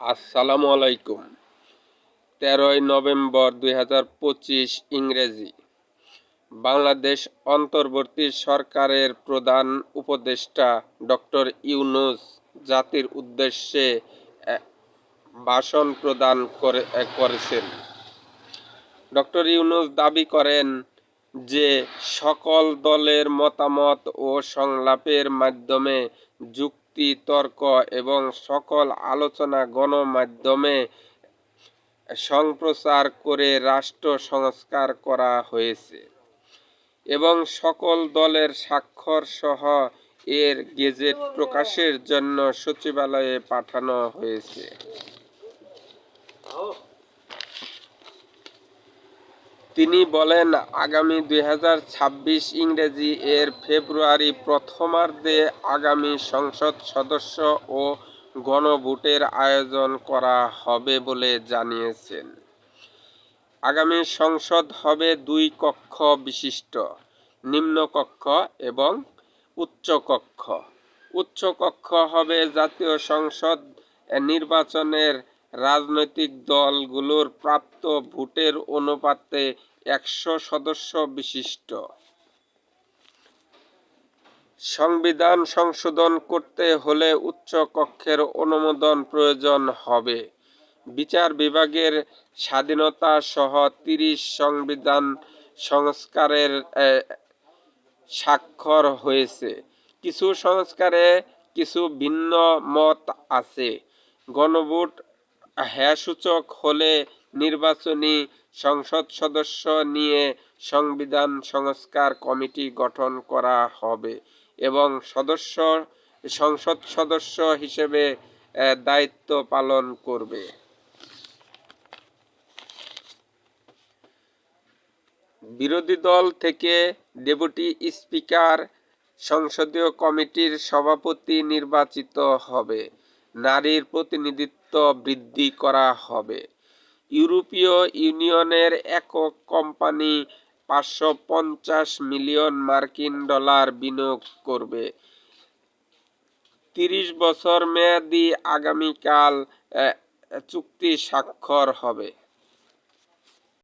আসসালামু আলাইকুম। তেরোই নভেম্বর দুই হাজার পঁচিশ ইংরেজি। বাংলাদেশ অন্তর্বর্তী সরকারের প্রধান উপদেষ্টা ডক্টর ইউনুস জাতির উদ্দেশ্যে ভাষণ প্রদান করে করেছেন। ডক্টর ইউনুস দাবি করেন যে, সকল দলের মতামত ও সংলাপের মাধ্যমে যুক্তি তর্ক এবং সকল আলোচনা গণমাধ্যমে সম্প্রচার করে রাষ্ট্র সংস্কার করা হয়েছে এবং সকল দলের স্বাক্ষর সহ এর গেজেট প্রকাশের জন্য সচিবালয়ে পাঠানো হয়েছে। তিনি বলেন, আগামী দুই হাজার ছাব্বিশ ইংরেজি এর ফেব্রুয়ারি প্রথমার্ধে আগামী সংসদ সদস্য ও গণভোটের আয়োজন করা হবে বলে জানিয়েছেন। আগামী সংসদ হবে দুই কক্ষ বিশিষ্ট নিম্নকক্ষ এবং উচ্চকক্ষ উচ্চকক্ষ হবে জাতীয় সংসদ নির্বাচনের রাজনৈতিক দলগুলোর প্রাপ্ত ভোটের অনুপাতে একশো সদস্য বিশিষ্ট। সংবিধান সংশোধন করতে হলে উচ্চ কক্ষের অনুমোদন প্রয়োজন হবে। বিচার বিভাগের স্বাধীনতা সহ তিরিশ সংবিধান সংস্কারের স্বাক্ষর হয়েছে। কিছু সংস্কারে কিছু ভিন্ন মত আছে। গণভোট হ্যাঁ সূচক হলে নির্বাচনী সংসদ সদস্য নিয়ে সংবিধান সংস্কার কমিটি গঠন করা হবে এবং সদস্য, সংসদ সদস্য হিসেবে দায়িত্ব পালন করবে। বিরোধী দল থেকে ডেপুটি স্পিকার সংসদীয় কমিটির সভাপতি নির্বাচিত হবে। নারীর প্রতিনিধিত্ব বৃদ্ধি করা হবে। ইউরোপীয় ইউনিয়নের একক কোম্পানি পাঁচশো পঞ্চাশ মিলিয়ন মার্কিন ডলার বিনিয়োগ করবে। তিরিশ বছর মেয়াদি আগামীকাল চুক্তি স্বাক্ষর হবে।